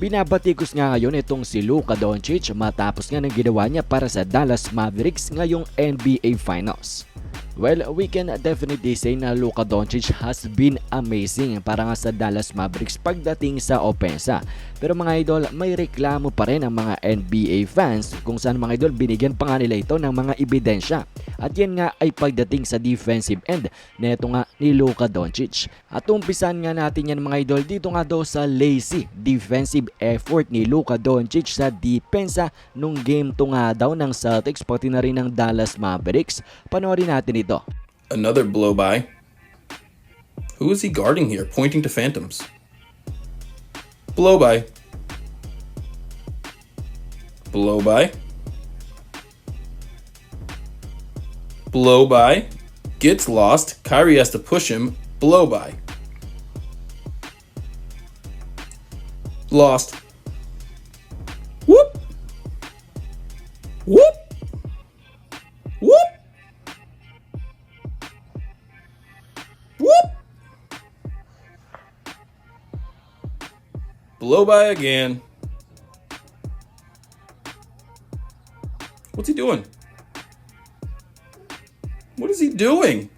Binabatikos nga ngayon itong si Luka Doncic matapos nga ng ginawa niya para sa Dallas Mavericks ngayong NBA Finals. Well, we can definitely say na Luka Doncic has been amazing para nga sa Dallas Mavericks pagdating sa opensa. Pero mga idol, may reklamo pa rin ang mga NBA fans kung saan mga idol binigyan pa nga nila ito ng mga ebidensya. At yan nga ay pagdating sa defensive end na ito nga ni Luka Doncic. At umpisan nga natin yan mga idol dito nga daw sa lazy defensive effort ni Luka Doncic sa depensa nung game to nga daw ng Celtics pati na rin ng Dallas Mavericks. Panoorin natin Another blow by. Who is he guarding here, pointing to phantoms? Blow by. Blow by. Blow by. Gets lost. Kyrie has to push him. Blow by. Lost. Blow by again. What's he doing? What is he doing?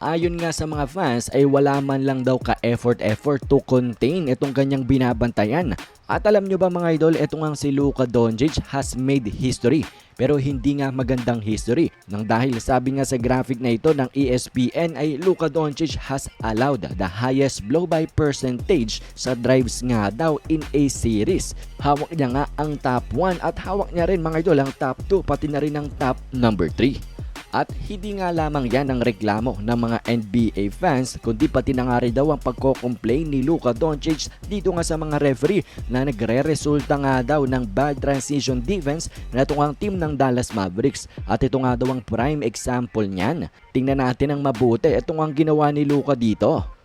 Ayon nga sa mga fans ay wala man lang daw ka-effort-effort to contain itong kanyang binabantayan. At alam nyo ba mga idol, itong ang si Luka Doncic has made history. Pero hindi nga magandang history. Nang dahil sabi nga sa graphic na ito ng ESPN ay Luka Doncic has allowed the highest blow-by percentage sa drives nga daw in a series. Hawak niya nga ang top 1 at hawak niya rin mga idol ang top 2 pati na rin ang top number 3. At hindi nga lamang yan ang reklamo ng mga NBA fans kundi pati na nga rin daw ang pagko-complain ni Luka Doncic dito nga sa mga referee na nagre-resulta nga daw ng bad transition defense na itong ang team ng Dallas Mavericks at ito nga daw ang prime example niyan. Tingnan natin ang mabuti itong ang ginawa ni Luka dito.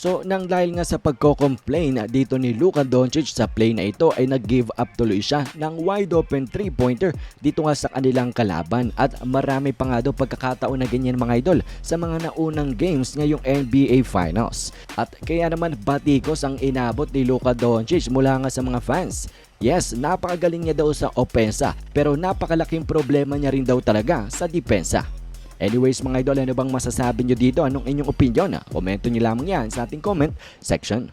So nang dahil nga sa pagko-complain dito ni Luka Doncic sa play na ito ay nag-give up tuloy siya ng wide open 3-pointer dito nga sa kanilang kalaban at marami pa nga daw pagkakataon na ganyan mga idol sa mga naunang games ngayong NBA Finals. At kaya naman batikos ang inabot ni Luka Doncic mula nga sa mga fans. Yes, napakagaling niya daw sa opensa pero napakalaking problema niya rin daw talaga sa depensa. Anyways mga idol, ano bang masasabi nyo dito? Anong inyong opinion? Komento nyo lamang yan sa ating comment section.